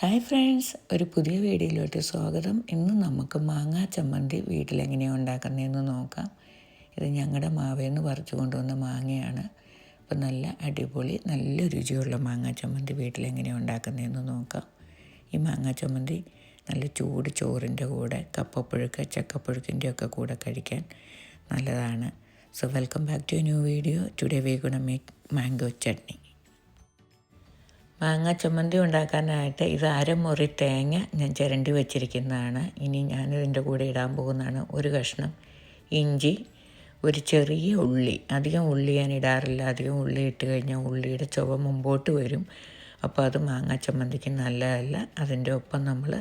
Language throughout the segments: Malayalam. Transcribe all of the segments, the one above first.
ഹായ് ഫ്രണ്ട്സ് ഒരു പുതിയ വീഡിയോയിലോട്ട് സ്വാഗതം. ഇന്ന് നമുക്ക് മാങ്ങാ ചമ്മന്തി വീട്ടിലെങ്ങനെയാണ് ഉണ്ടാക്കുന്നതെന്ന് നോക്കാം. ഇത് ഞങ്ങളുടെ മാവേന്ന് പറിച്ചു കൊണ്ടുവന്ന മാങ്ങയാണ്. അപ്പം നല്ല അടിപൊളി നല്ല രുചിയുള്ള മാങ്ങാ ചമ്മന്തി വീട്ടിലെങ്ങനെയാണ് ഉണ്ടാക്കുന്നതെന്ന് നോക്കാം. ഈ മാങ്ങാ ചമ്മന്തി നല്ല ചൂട് ചോറിന്റെ കൂടെ കപ്പപ്പുഴുക്ക് ചക്കപ്പുഴുക്കിന്റെ ഒക്കെ കൂടെ കഴിക്കാൻ നല്ലതാണ്. So welcome back to new video today we gonna make mango chutney മാങ്ങ ചമ്മന്തി ഉണ്ടാക്കാനായിട്ട് ഇത് അരമുറി തേങ്ങ ഞാൻ ചിരണ്ടി വെച്ചിരിക്കുന്നതാണ്. ഇനി ഞാനിതിന്റെ കൂടെ ഇടാൻ പോകുന്നതാണ് ഒരു കഷ്ണം ഇഞ്ചി ഒരു ചെറിയ ഉള്ളി. അധികം ഉള്ളി ഞാൻ ഇടാറില്ല. അധികം ഉള്ളി ഇട്ട് കഴിഞ്ഞാൽ ഉള്ളിയുടെ ചുവ മുമ്പോട്ട് വരും. അപ്പോൾ അത് മാങ്ങ ചമ്മന്തിക്ക് നല്ലതല്ല. അതിന്റെ ഒപ്പം നമ്മൾ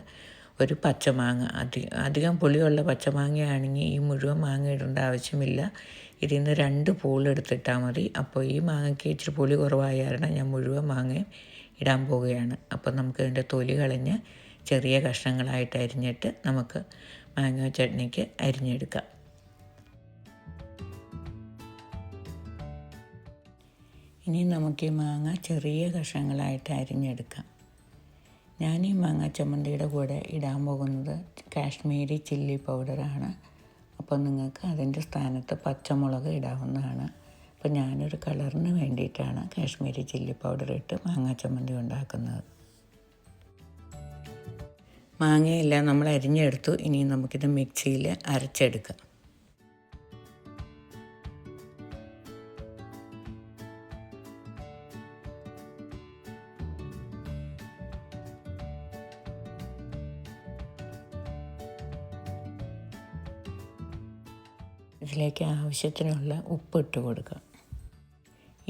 ഒരു പച്ചമാങ്ങ. അധികം അധികം പുളിയുള്ള പച്ചമാങ്ങയാണെങ്കിൽ ഈ മുഴുവൻ മാങ്ങ ഇടേണ്ട ആവശ്യമില്ല. ഇതിൽ നിന്ന് രണ്ട് പൂളെടുത്തിട്ടാൽ മതി. അപ്പോൾ ഈ മാങ്ങയ്ക്ക് ഇച്ചിരി പുളി കുറവായ കാരണം ഞാൻ മുഴുവൻ മാങ്ങയും ഇടാൻ പോവുകയാണ്. അപ്പം നമുക്ക് ഇതിന്റെ തൊലി കളഞ്ഞ് ചെറിയ കഷ്ണങ്ങളായിട്ട് അരിഞ്ഞിട്ട് നമുക്ക് മാങ്ങോ ചട്നിക്ക് അരിഞ്ഞെടുക്കാം. ഇനി നമുക്ക് ഈ മാങ്ങ ചെറിയ കഷ്ണങ്ങളായിട്ട് അരിഞ്ഞെടുക്കാം. ഞാൻ ഈ മാങ്ങ ചമ്മന്തിയുടെ കൂടെ ഇടാൻ പോകുന്നത് കാശ്മീരി ചില്ലി പൗഡറാണ്. അപ്പോൾ നിങ്ങൾക്ക് അതിന്റെ സ്ഥാനത്ത് പച്ചമുളക് ഇടാവുന്നതാണ്. അപ്പോൾ ഞാനൊരു കളറിന് വേണ്ടിയിട്ടാണ് കാശ്മീരി ചില്ലി പൗഡർ ഇട്ട് മാങ്ങ ചമ്മന്തി ഉണ്ടാക്കുന്നത്. മാങ്ങയെല്ലാം നമ്മൾ അരിഞ്ഞെടുത്തു. ഇനി നമുക്കിത് മിക്സിയിൽ അരച്ചെടുക്കാം. ഇതിലേക്ക് ആവശ്യത്തിനുള്ള ഉപ്പ് ഇട്ട് കൊടുക്കാം.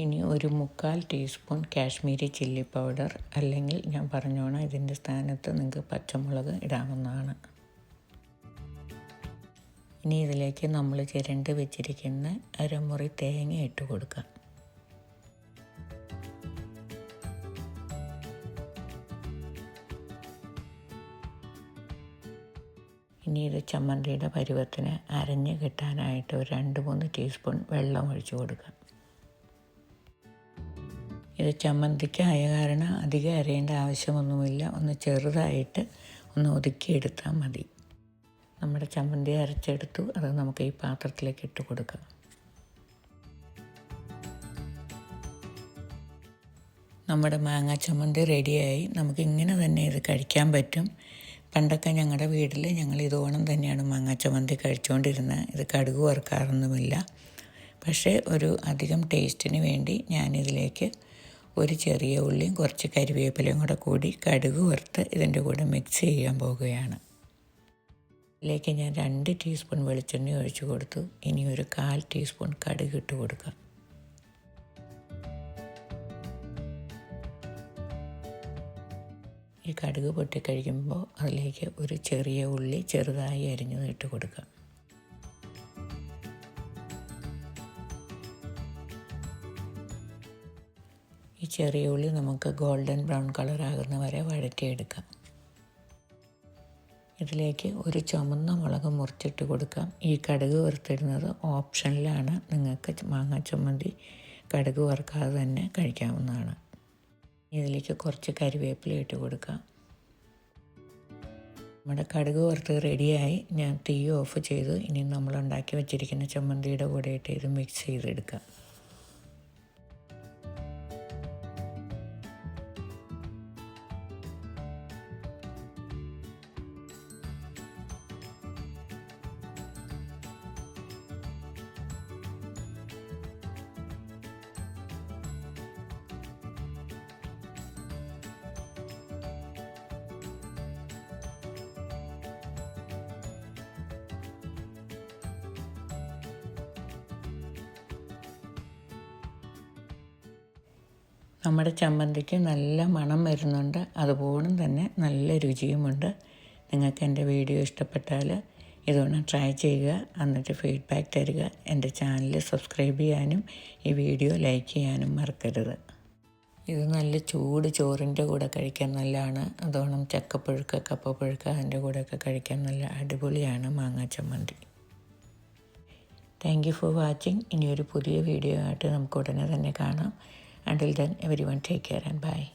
ഇനി ഒരു മുക്കാൽ ടീസ്പൂൺ കാശ്മീരി ചില്ലി പൗഡർ അല്ലെങ്കിൽ ഞാൻ പറഞ്ഞോണം ഇതിന്റെ സ്ഥാനത്ത് നിങ്ങൾക്ക് പച്ചമുളക് ഇടാവുന്നതാണ്. ഇനി ഇതിലേക്ക് നമ്മൾ ചിരണ്ട് വെച്ചിരിക്കുന്ന അരമുറി തേങ്ങ ഇട്ട് കൊടുക്കാം. ഇനി ഇത് ചമ്മന്തിയുടെ പരുവത്തിന് അരഞ്ഞ് കിട്ടാനായിട്ട് ഒരു രണ്ട് മൂന്ന് ടീസ്പൂൺ വെള്ളം ഒഴിച്ചു കൊടുക്കാം. ഇത് ചമ്മന്തിക്കായ കാരണം അധികം അരയേണ്ട ആവശ്യമൊന്നുമില്ല. ഒന്ന് ചെറുതായിട്ട് ഒന്ന് ഒതുക്കിയെടുത്താൽ മതി. നമ്മുടെ ചമ്മന്തി അരച്ചെടുത്തു. അത് നമുക്ക് ഈ പാത്രത്തിലേക്ക് ഇട്ട് കൊടുക്കാം. നമ്മുടെ മാങ്ങ ചമ്മന്തി റെഡിയായി. നമുക്ക് ഇങ്ങനെ തന്നെ ഇത് കഴിക്കാൻ പറ്റും. പണ്ടൊക്കെ ഞങ്ങളുടെ വീട്ടിൽ ഞങ്ങൾ ഇത് ഓണം തന്നെയാണ് മാങ്ങ ചമ്മന്തി കഴിച്ചുകൊണ്ടിരുന്നത്. ഇത് കടുക് വറുക്കാറൊന്നുമില്ല. പക്ഷേ ഒരു അധികം ടേസ്റ്റിന് വേണ്ടി ഞാനിതിലേക്ക് ഒരു ചെറിയ ഉള്ളിയും കുറച്ച് കരിവേപ്പിലയും കൂടെ കൂടി കടുക് വറുത്ത് ഇതിന്റെ കൂടെ മിക്സ് ചെയ്യാൻ പോവുകയാണ്. ഇതിലേക്ക് ഞാൻ രണ്ട് ടീസ്പൂൺ വെളിച്ചെണ്ണ ഒഴിച്ചു കൊടുത്തു. ഇനി ഒരു കാൽ ടീസ്പൂൺ കടുക് ഇട്ട് കൊടുക്കാം. ഈ കടുക് പൊട്ടിക്കഴിക്കുമ്പോൾ അതിലേക്ക് ഒരു ചെറിയ ഉള്ളി ചെറുതായി അരിഞ്ഞത് ഇട്ട് കൊടുക്കാം. ഈ ചെറിയ ഉള്ളി നമുക്ക് ഗോൾഡൻ ബ്രൗൺ കളർ ആകുന്ന വരെ വഴറ്റിയെടുക്കാം. ഇതിലേക്ക് ഒരു ചുമന്ന മുളക് മുറിച്ചിട്ട് കൊടുക്കാം. ഈ കടുക് വറുത്തിടുന്നത് ഓപ്ഷനിലാണ്. നിങ്ങൾക്ക് മാങ്ങ ചമ്മന്തി കടുക് വറുക്കാതെ തന്നെ കഴിക്കാവുന്നതാണ്. ഇതിലേക്ക് കുറച്ച് കരിവേപ്പില ഇട്ട് കൊടുക്കാം. നമ്മുടെ കടുക് വറുത്ത് റെഡിയായി ഞാൻ തീ ഓഫ് ചെയ്തു ഇനി നമ്മൾ ഉണ്ടാക്കി വെച്ചിരിക്കുന്ന ചമ്മന്തിയുടെ കൂടെ ഇട്ട് ഇത് മിക്സ് ചെയ്തെടുക്കാം. നമ്മുടെ ചമ്മന്തിക്ക് നല്ല മണം വരുന്നുണ്ട്. അതുപോലെ തന്നെ നല്ല രുചിയുമുണ്ട്. നിങ്ങൾക്ക് എന്റെ വീഡിയോ ഇഷ്ടപ്പെട്ടാൽ ഇതൊന്ന് ട്രൈ ചെയ്യുക. എന്നിട്ട് ഫീഡ്ബാക്ക് തരിക. എന്റെ ചാനൽ സബ്സ്ക്രൈബ് ചെയ്യാനും ഈ വീഡിയോ ലൈക്ക് ചെയ്യാനും മറക്കരുത്. ഇത് നല്ല ചൂട് ചോറിന്റെ കൂടെ കഴിക്കാൻ നല്ലതാണ്. അതോണം ചക്കപ്പുഴുക്ക കപ്പപ്പുഴുക്ക അതിന്റെ കൂടെയൊക്കെ കഴിക്കാൻ നല്ല അടിപൊളിയാണ് മാങ്ങ ചമ്മന്തി. താങ്ക് യു ഫോർ വാച്ചിങ് ഇനിയൊരു പുതിയ വീഡിയോ ആയിട്ട് നമുക്ക് ഉടനെ തന്നെ കാണാം. Until then, everyone take care and bye.